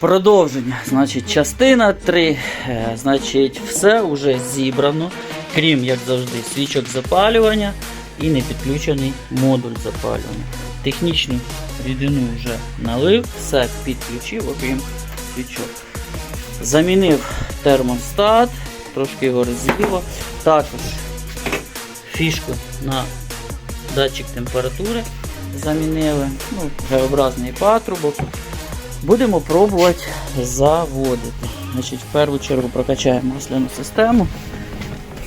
Продовження. Значить, частина 3. Е, Значить, все вже зібрано, крім, як завжди, свічок запалювання і не підключений модуль запалювання. Технічну рідину вже налив, все підключив, окрім свічок. Замінив термостат, трошки його розігріло. Також фішку на датчик температури замінили. Ну, Г-образний патрубок. Будемо пробувати заводити. Значить, В першу чергу прокачаємо масляну систему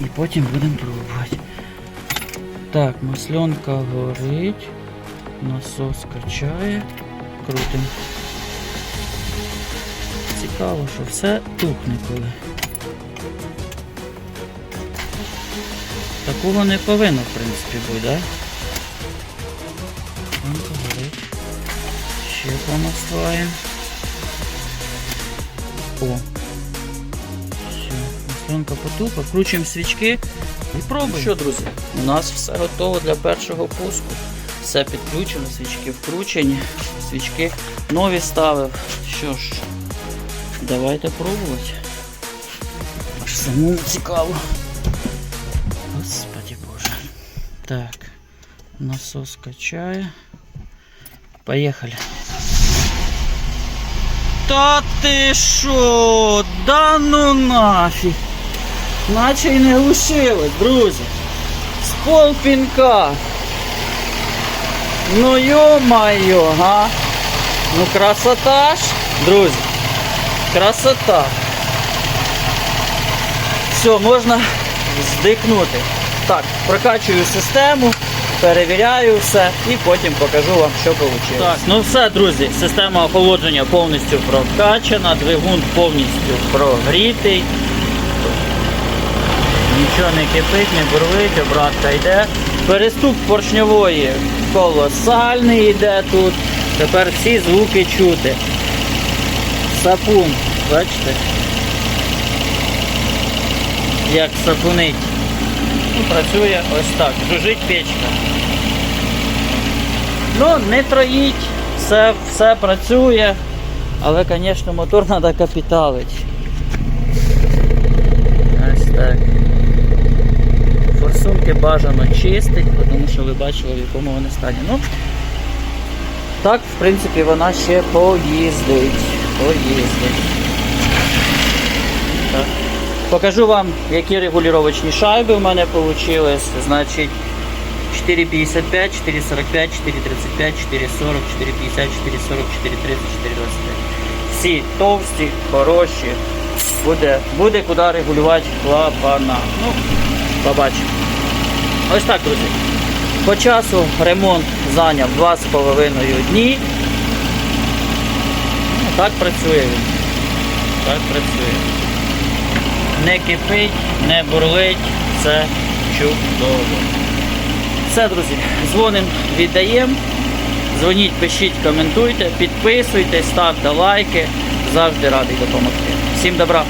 і потім будемо пробувати. Так, масленка горить, насос качає, крутим. Цікаво, що все тухне коли. Такого не повинно, в принципі, бути, так? Горить. Ще помаслаємо. О. Все, потухла. Включимо свічки і пробуємо. Що, друзі, у нас все готово для першого пуску. Все підключено, свічки вкручені, свічки нові ставив. Що ж, давайте пробувати. Аж самому цікаво. Господи боже. Так, насос качає. Поехали. Та ти що? Да ну нафіг. Наче й не лишилось, друзі. З полпінка. Ну йо-майо, га. Ну красота ж, друзі. Красота. Все, можна здихнути. Так, прокачую систему, перевіряю все і потім покажу вам, що вийшло. Так, ну все, друзі, система охолодження повністю прокачана, двигун повністю прогрітий. Нічого не кипить, не бурлить, обратка йде. Переступ поршньової колосальний йде тут. Тепер всі звуки чути. Сапун, бачите? Як сапунить. Працює ось так. Жужить печка. Ну, не троїть, все, все працює, але, звісно, мотор треба капіталити. Ось так. Форсунки бажано чистить, тому що ви бачили, в якому вони стані. Ну, так, в принципі, вона ще поїздить. Поїздить. Покажу вам, які регулювачні шайби в мене вийшли. Значить, 4,55, 4,45, 4,35, 4,40, 4,50, 4,40, 4,30, 4,25. Всі товсті, хороші. Буде, буде куди регулювати клапана. Ну, побачимо. Ось так, друзі. По часу ремонт зайняв 2,5 дні. Ну, так працює він. Так працює. Не кипить, не бурлить, це чудово. Все, друзі, дзвоним, віддаємо. Дзвоніть, пишіть, коментуйте, підписуйтесь, ставте лайки. Завжди радий допомогти. Всім добра!